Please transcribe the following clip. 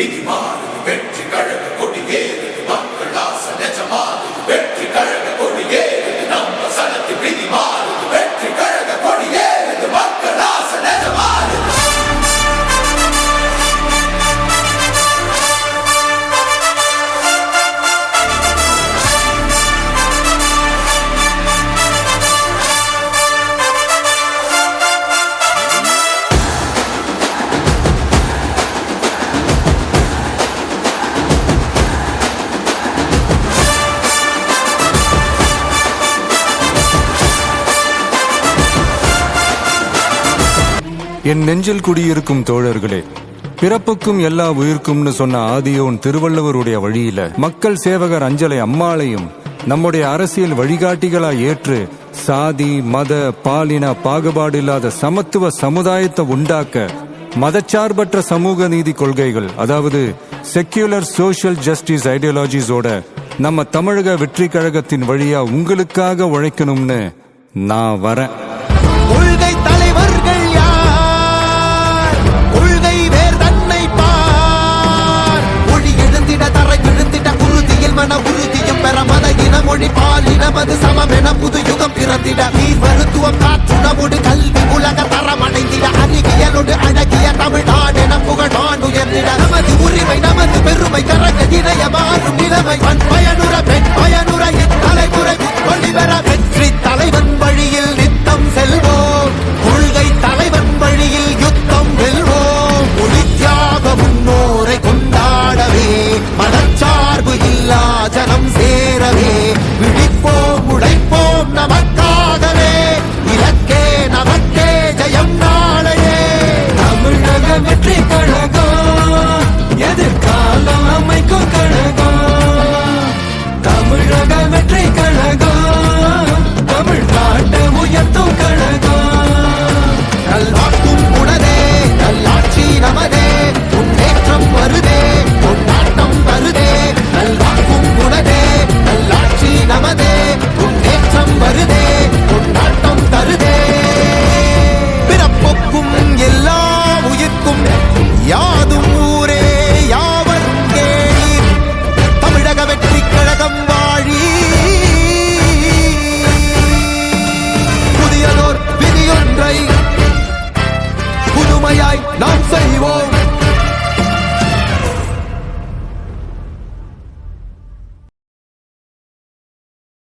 விதி மாறுது வெற்றி கழக கொடியேறுது மக்கள் ஆசை நெஜமாது வெற்றி கழக கொடியேறுது என் நெஞ்சில் குடியிருக்கும் தோழர்களே பிறப்புக்கும் எல்லா உயிர்க்கும்னு சொன்ன ஆதியோன் திருவள்ளுவருடைய வழியில மக்கள் சேவகர் அஞ்சலை அம்மாளையும் நம்முடைய அரசியல் வழிகாட்டிகளா ஏற்று சாதி மத பாலின பாகுபாடு இல்லாத சமத்துவ சமுதாயத்தை உண்டாக்க மதச்சார்பற்ற சமூக நீதி கொள்கைகள் அதாவது செக்யூலர் சோசியல் ஜஸ்டிஸ் ஐடியாலஜிஸோட நம்ம தமிழக வெற்றி கழகத்தின் வழியா உங்களுக்காக உழைக்கணும்னு நான் வரேன். கொள்கை தலைவர்கள் நமது சமமென புது யுகம் பிறந்திட. நீர் மருத்துவம் காற்றுணவோடு கல்வி உலக தரம் அடைந்திட அறிவியலோடு அழகிய தமிழ்நாடு என புகழான் உயர்ந்திட. நமது உரிமை நமது பெருமை கரக இணைய மாறும் நிலைமை.